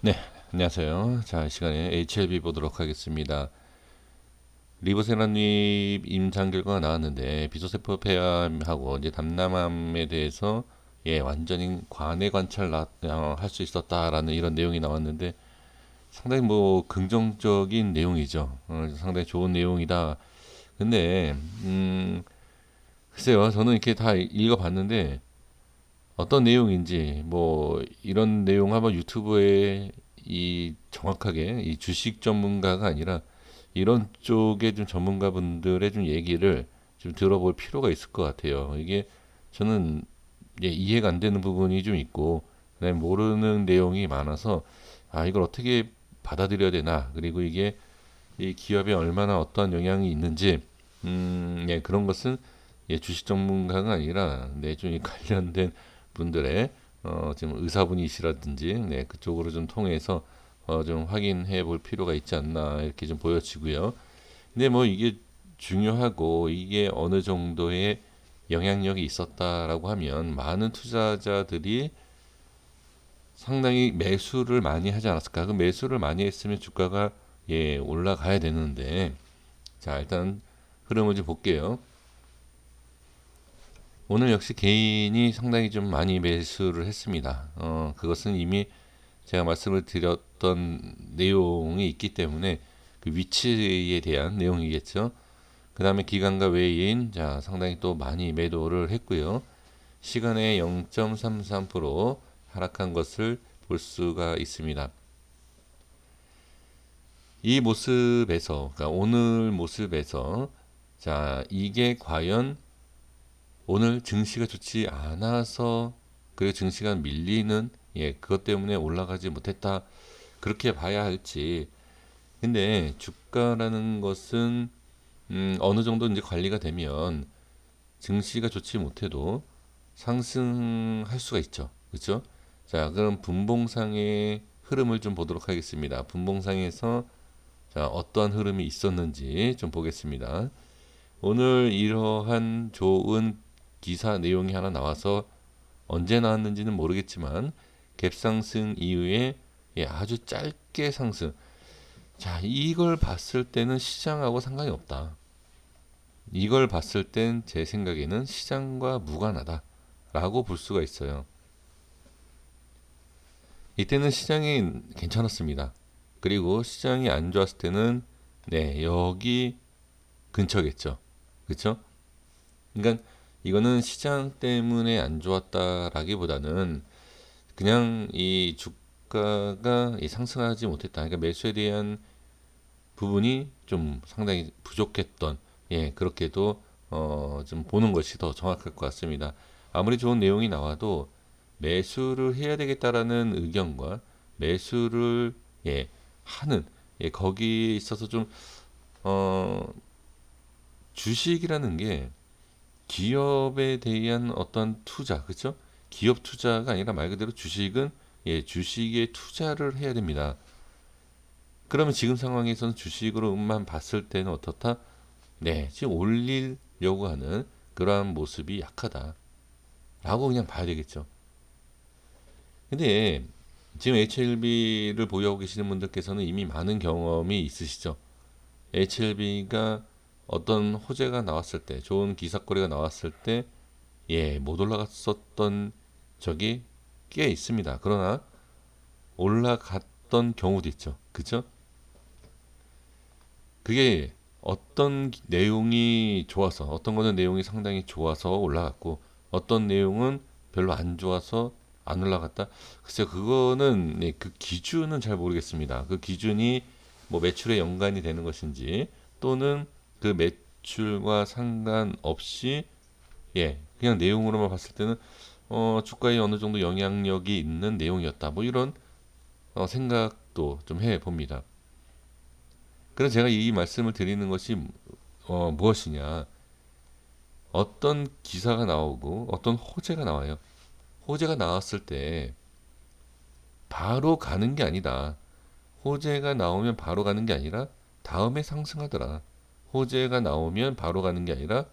네, 안녕하세요. 자, 이 시간에 HLB 보도록 하겠습니다. 리보세라닙 임상 결과가 나왔는데 비소세포 폐암하고 이제 담남암에 대해서 예, 완전히 관해 관찰 어, 할수 있었다라는 이런 내용이 나왔는데 상당히 뭐 긍정적인 내용이죠. 어, 상당히 좋은 내용이다. 근데 음 글쎄요, 저는 이렇게 다 읽어봤는데 어떤 내용인지 뭐 이런 내용 한번 유튜브에 이 정확하게 이 주식 전문가가 아니라 이런 쪽에 좀 전문가분들의 좀 얘기를 좀 들어볼 필요가 있을 것 같아요. 이게 저는 예, 이해가 안 되는 부분이 좀 있고 그다음에 모르는 내용이 많아서 아 이걸 어떻게 받아들여야 되나 그리고 이게 이 기업에 얼마나 어떤 영향이 있는지 음, 예, 그런 것은 예, 주식 전문가가 아니라 네, 좀 관련된 분들의 어, 지금 의사분이시라든지 네, 그쪽으로 좀 통해서 어, 좀 확인해 볼 필요가 있지 않나 이렇게 좀 보여지고요. 근데 뭐 이게 중요하고 이게 어느 정도의 영향력이 있었다라고 하면 많은 투자자들이 상당히 매수를 많이 하지 않았을까? 그 매수를 많이 했으면 주가가 예 올라가야 되는데 자 일단 흐름을 좀 볼게요. 오늘 역시 개인이 상당히 좀 많이 매수를 했습니다. 어, 그것은 이미 제가 말씀을 드렸던 내용이 있기 때문에 그 위치에 대한 내용이겠죠. 그 다음에 기간과 외인, 자, 상당히 또 많이 매도를 했고요. 시간에 0.33% 하락한 것을 볼 수가 있습니다. 이 모습에서, 그러니까 오늘 모습에서, 자, 이게 과연 오늘 증시가 좋지 않아서 그리고 증시가 밀리는 예 그것 때문에 올라가지 못했다. 그렇게 봐야 할지. 근데 주가라는 것은 음 어느 정도 이제 관리가 되면 증시가 좋지 못해도 상승할 수가 있죠. 그렇죠? 자 그럼 분봉상의 흐름을 좀 보도록 하겠습니다. 분봉상에서 자 어떠한 흐름이 있었는지 좀 보겠습니다. 오늘 이러한 좋은 기사 내용이 하나 나와서 언제 나왔는지는 모르겠지만 갭상승 이후에 예, 아주 짧게 상승. 자, 이걸 봤을 때는 시장하고 상관이 없다. 이걸 봤을 땐 제 생각에는 시장과 무관하다. 라고 볼 수가 있어요. 이때는 시장이 괜찮았습니다. 그리고 시장이 안 좋았을 때는 네, 여기 근처겠죠. 그렇죠? 그러니까 이거는 시장 때문에 안 좋았다라기보다는 그냥 이 주가가 상승하지 못했다. 그러니까 매수에 대한 부분이 좀 상당히 부족했던 예 그렇게도 어, 좀 보는 것이 더 정확할 것 같습니다. 아무리 좋은 내용이 나와도 매수를 해야 되겠다라는 의견과 매수를 예 하는 예 거기에 있어서 좀 어, 주식이라는 게 기업에 대한 어떤 투자, 그렇죠? 기업 투자가 아니라 말 그대로 주식은 예, 주식에 투자를 해야 됩니다. 그러면 지금 상황에서는 주식으로만 봤을 때는 어떻다? 네, 지금 올리려고 하는 그러한 모습이 약하다. 라고 그냥 봐야 되겠죠. 근데 지금 HLB를 보유하고 계시는 분들께서는 이미 많은 경험이 있으시죠. HLB가 어떤 호재가 나왔을 때, 좋은 기사거리가 나왔을 때, 예, 못 올라갔었던 적이 꽤 있습니다. 그러나 올라갔던 경우도 있죠. 그죠? 그게 어떤 내용이 좋아서, 어떤 거는 내용이 상당히 좋아서 올라갔고, 어떤 내용은 별로 안 좋아서 안 올라갔다. 글쎄, 그거는 네, 그 기준은 잘 모르겠습니다. 그 기준이 뭐 매출에 연관이 되는 것인지 또는 그 매출과 상관없이 예 그냥 내용으로만 봤을 때는 어 주가에 어느 정도 영향력이 있는 내용이었다 뭐 이런 어, 생각도 좀 해 봅니다. 그래서 제가 이 말씀을 드리는 것이 어, 무엇이냐 어떤 기사가 나오고 어떤 호재가 나와요. 호재가 나왔을 때 바로 가는 게 아니다. 호재가 나오면 바로 가는 게 아니라 다음에 상승하더라. 호재가 나오면 바로 가는 게 아니라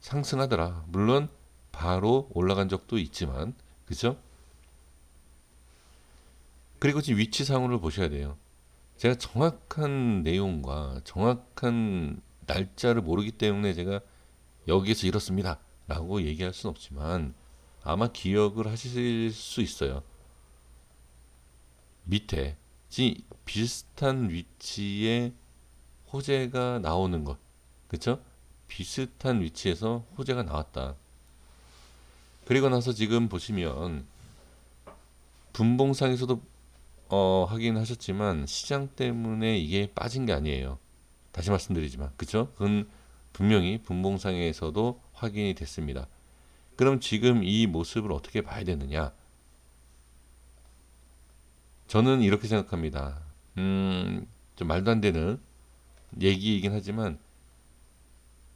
상승하더라. 물론 바로 올라간 적도 있지만 그죠? 그리고 지금 위치상으로 보셔야 돼요. 제가 정확한 내용과 정확한 날짜를 모르기 때문에 제가 여기에서 이렇습니다. 라고 얘기할 수는 없지만 아마 기억을 하실 수 있어요. 밑에 비슷한 위치에 호재가 나오는 것. 그쵸? 비슷한 위치에서 호재가 나왔다. 그리고 나서 지금 보시면 분봉상에서도 어, 확인하셨지만 시장 때문에 이게 빠진 게 아니에요. 다시 말씀드리지만 그쵸? 그건 분명히 분봉상에서도 확인이 됐습니다. 그럼 지금 이 모습을 어떻게 봐야 되느냐? 저는 이렇게 생각합니다. 음, 좀 말도 안 되는 얘기이긴 하지만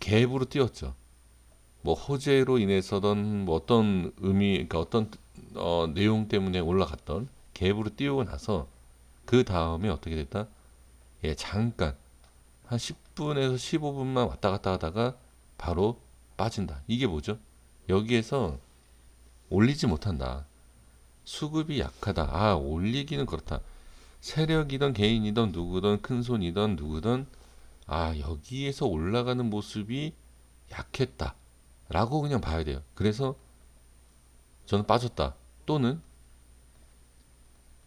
갭으로 띄웠죠. 뭐 호재로 인해서든 뭐 어떤 의미, 그러니까 어떤 어, 내용 때문에 올라갔던 갭으로 띄우고 나서 그 다음에 어떻게 됐다? 예, 잠깐 한 10분에서 15분만 왔다 갔다 하다가 바로 빠진다. 이게 뭐죠? 여기에서 올리지 못한다. 수급이 약하다. 아, 올리기는 그렇다. 세력이든 개인이든 누구든 큰 손이든 누구든 아, 여기에서 올라가는 모습이 약했다. 라고 그냥 봐야 돼요. 그래서 저는 빠졌다. 또는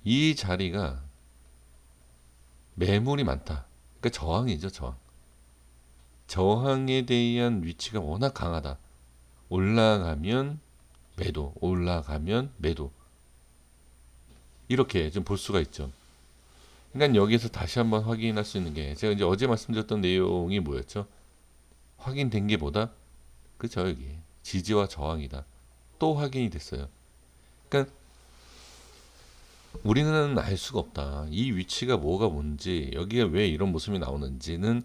이 자리가 매물이 많다. 그러니까 저항이죠, 저항. 저항에 대한 위치가 워낙 강하다. 올라가면 매도, 올라가면 매도. 이렇게 좀 볼 수가 있죠. 그러니까 여기서 다시 한번 확인할 수 있는 게 제가 이제 어제 말씀드렸던 내용이 뭐였죠? 확인된 게 뭐다? 그죠 여기 지지와 저항이다. 또 확인이 됐어요. 그러니까 우리는 알 수가 없다. 이 위치가 뭐가 뭔지 여기에 왜 이런 모습이 나오는지는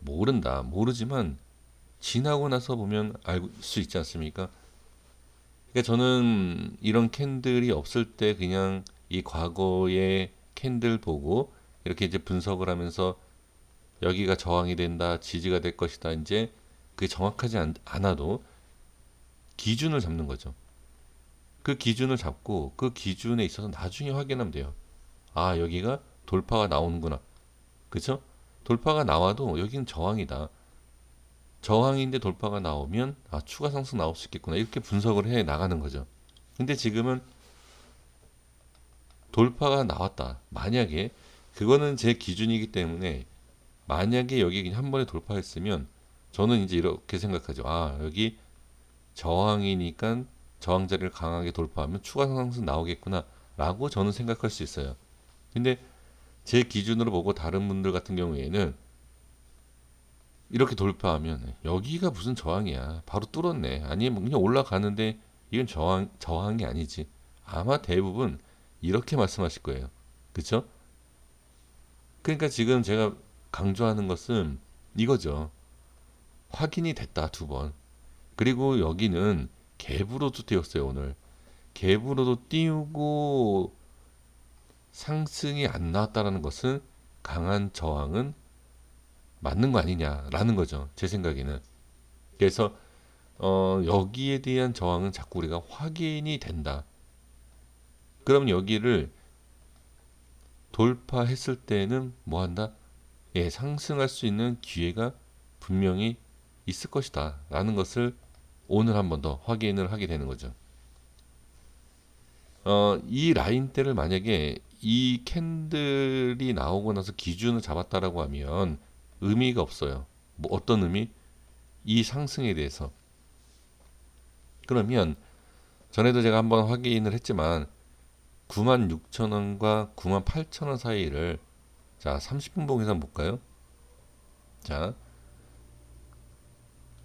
모른다. 모르지만 지나고 나서 보면 알 수 있지 않습니까? 그러니까 저는 이런 캔들이 없을 때 그냥 이 과거의 캔들 보고 이렇게 이제 분석을 하면서 여기가 저항이 된다, 지지가 될 것이다. 이제 그게 정확하지 않, 않아도 기준을 잡는 거죠. 그 기준을 잡고 그 기준에 있어서 나중에 확인하면 돼요. 아, 여기가 돌파가 나오는구나. 그쵸? 돌파가 나와도 여기는 저항이다. 저항인데 돌파가 나오면 아, 추가 상승 나올 수 있겠구나. 이렇게 분석을 해 나가는 거죠. 근데 지금은 돌파가 나왔다. 만약에 그거는 제 기준이기 때문에 만약에 여기 그냥 한 번에 돌파했으면 저는 이제 이렇게 생각하죠. 아, 여기 저항이니까 저항 자리를 강하게 돌파하면 추가 상승 나오겠구나. 라고 저는 생각할 수 있어요. 근데 제 기준으로 보고 다른 분들 같은 경우에는 이렇게 돌파하면 여기가 무슨 저항이야. 바로 뚫었네. 아니면 그냥 올라가는데 이건 저항, 저항이 아니지. 아마 대부분 이렇게 말씀하실 거예요. 그쵸? 그러니까 지금 제가 강조하는 것은 이거죠. 확인이 됐다, 두 번. 그리고 여기는 갭으로도 띄웠어요, 오늘. 갭으로도 띄우고 상승이 안 나왔다라는 것은 강한 저항은 맞는 거 아니냐라는 거죠. 제 생각에는. 그래서 어, 여기에 대한 저항은 자꾸 우리가 확인이 된다. 그럼 여기를 돌파했을 때는 뭐 한다? 예, 상승할 수 있는 기회가 분명히 있을 것이다. 라는 것을 오늘 한 번 더 확인을 하게 되는 거죠. 어, 이 라인대를 만약에 이 캔들이 나오고 나서 기준을 잡았다라고 하면 의미가 없어요. 뭐 어떤 의미? 이 상승에 대해서. 그러면 전에도 제가 한번 확인을 했지만 96,000원과 98,000원 사이를 자 30분 봉에서 한번 볼까요? 자,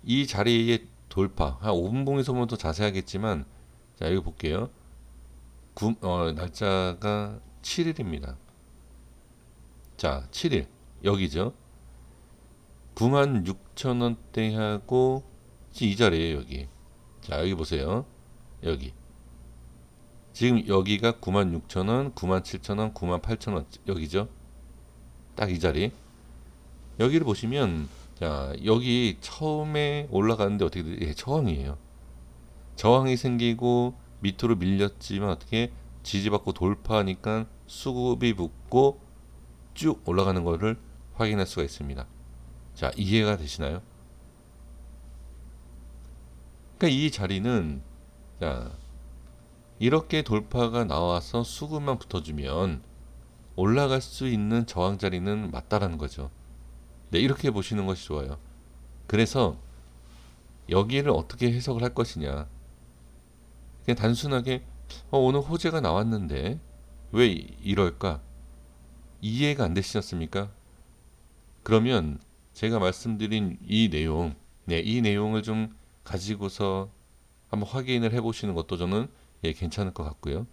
이 자리의 돌파 한 5분 봉에서 보면 더 자세하겠지만 자 여기 볼게요. 구, 어, 날짜가 7일입니다. 자 7일 여기죠. 96,000원대하고 이 자리에요 여기. 자 여기 보세요. 여기 지금 여기가 96,000원, 97,000원, 98,000원 여기죠. 딱 이 자리. 여기를 보시면 자, 여기 처음에 올라가는데 어떻게 돼? 예, 저항이에요. 저항이 생기고 밑으로 밀렸지만 어떻게 지지받고 돌파하니까 수급이 붙고 쭉 올라가는 것을 확인할 수가 있습니다. 자, 이해가 되시나요? 그러니까 이 자리는 자, 이렇게 돌파가 나와서 수급만 붙어주면 올라갈 수 있는 저항 자리는 맞다라는 거죠. 네, 이렇게 보시는 것이 좋아요. 그래서 여기를 어떻게 해석을 할 것이냐. 그냥 단순하게 어, 오늘 호재가 나왔는데 왜 이럴까? 이해가 안 되시겠습니까? 그러면 제가 말씀드린 이 내용, 네, 이 내용을 좀 가지고서 한번 확인을 해보시는 것도 저는 예, 괜찮을 것 같고요.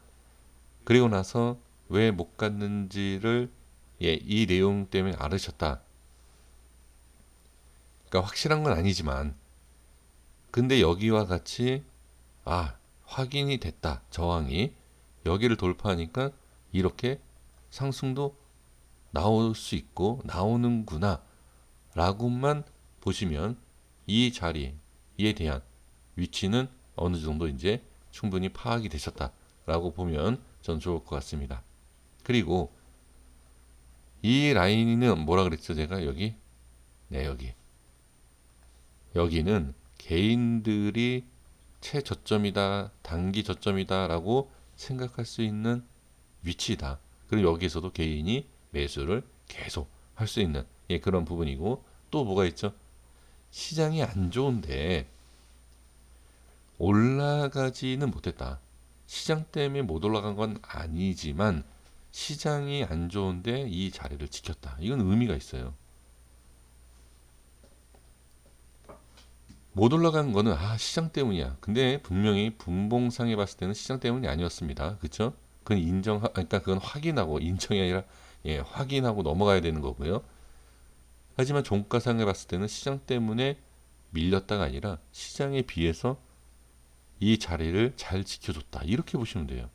그리고 나서 왜 못 갔는지를 예, 이 내용 때문에 알으셨다. 그러니까 확실한 건 아니지만, 근데 여기와 같이 아 확인이 됐다 저항이 여기를 돌파하니까 이렇게 상승도 나올 수 있고 나오는구나 라고만 보시면 이 자리에 대한 위치는 어느 정도 이제 충분히 파악이 되셨다라고 보면 전 좋을 것 같습니다. 그리고 이 라인은 뭐라 그랬죠? 제가 여기 네 여기 여기는 개인들이 최저점이다, 단기 저점이다라고 생각할 수 있는 위치다. 그리고 여기서도 개인이 매수를 계속 할 수 있는 예, 그런 부분이고 또 뭐가 있죠? 시장이 안 좋은데 올라가지는 못했다. 시장 때문에 못 올라간 건 아니지만 시장이 안 좋은데 이 자리를 지켰다. 이건 의미가 있어요. 못 올라간 거는 아 시장 때문이야. 근데 분명히 분봉상에 봤을 때는 시장 때문이 아니었습니다. 그렇죠? 그건 인정 그러니까 그건 확인하고 인정이 아니라 예, 확인하고 넘어가야 되는 거고요. 하지만 종가상에 봤을 때는 시장 때문에 밀렸다가 아니라 시장에 비해서 이 자리를 잘 지켜줬다. 이렇게 보시면 돼요.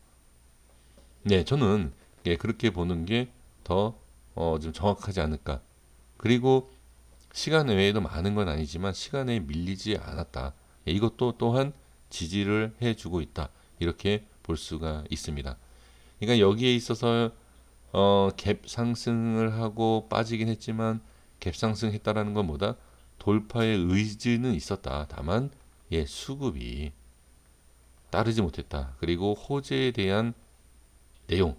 네, 저는 예, 그렇게 보는 게더 어, 좀 정확하지 않을까. 그리고 시간 외에도 많은 건 아니지만 시간에 밀리지 않았다. 예, 이것도 또한 지지를 해주고 있다. 이렇게 볼 수가 있습니다. 그러니까 여기에 있어서 어, 갭 상승을 하고 빠지긴 했지만 갭 상승했다라는 것보다 돌파의 의지는 있었다. 다만 예, 수급이 따르지 못했다. 그리고 호재에 대한 내용,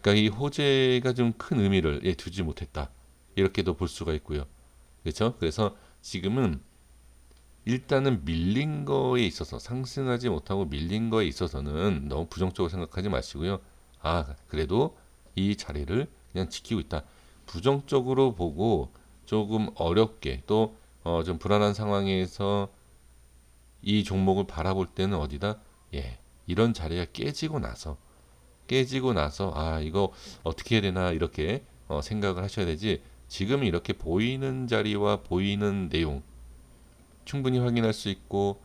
그러니까 이 호재가 좀 큰 의미를 예, 두지 못했다. 이렇게도 볼 수가 있고요. 그렇죠? 그래서 지금은 일단은 밀린 거에 있어서 상승하지 못하고 밀린 거에 있어서는 너무 부정적으로 생각하지 마시고요. 아, 그래도 이 자리를 그냥 지키고 있다. 부정적으로 보고 조금 어렵게 또 어, 좀 불안한 상황에서 이 종목을 바라볼 때는 어디다? 예, 이런 자리가 깨지고 나서 깨지고 나서 아 이거 어떻게 해야 되나 이렇게 어, 생각을 하셔야 되지. 지금 이렇게 보이는 자리와 보이는 내용 충분히 확인할 수 있고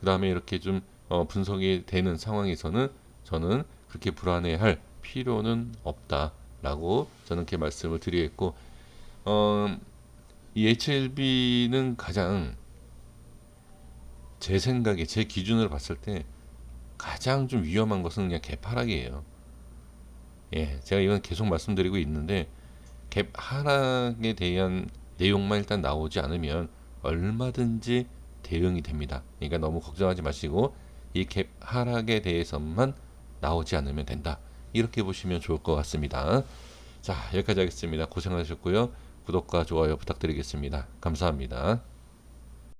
그 다음에 이렇게 좀 어, 분석이 되는 상황에서는 저는 그렇게 불안해할 필요는 없다라고 저는 그렇게 말씀을 드리겠고 어, 이 HLB는 가장 제 생각에 제 기준으로 봤을 때 가장 좀 위험한 것은 그냥 개파락이에요. 예, 제가 이건 계속 말씀드리고 있는데 갭 하락에 대한 내용만 일단 나오지 않으면 얼마든지 대응이 됩니다. 그러니까 너무 걱정하지 마시고 이 갭 하락에 대해서만 나오지 않으면 된다. 이렇게 보시면 좋을 것 같습니다. 자, 여기까지 하겠습니다. 고생하셨고요. 구독과 좋아요 부탁드리겠습니다. 감사합니다.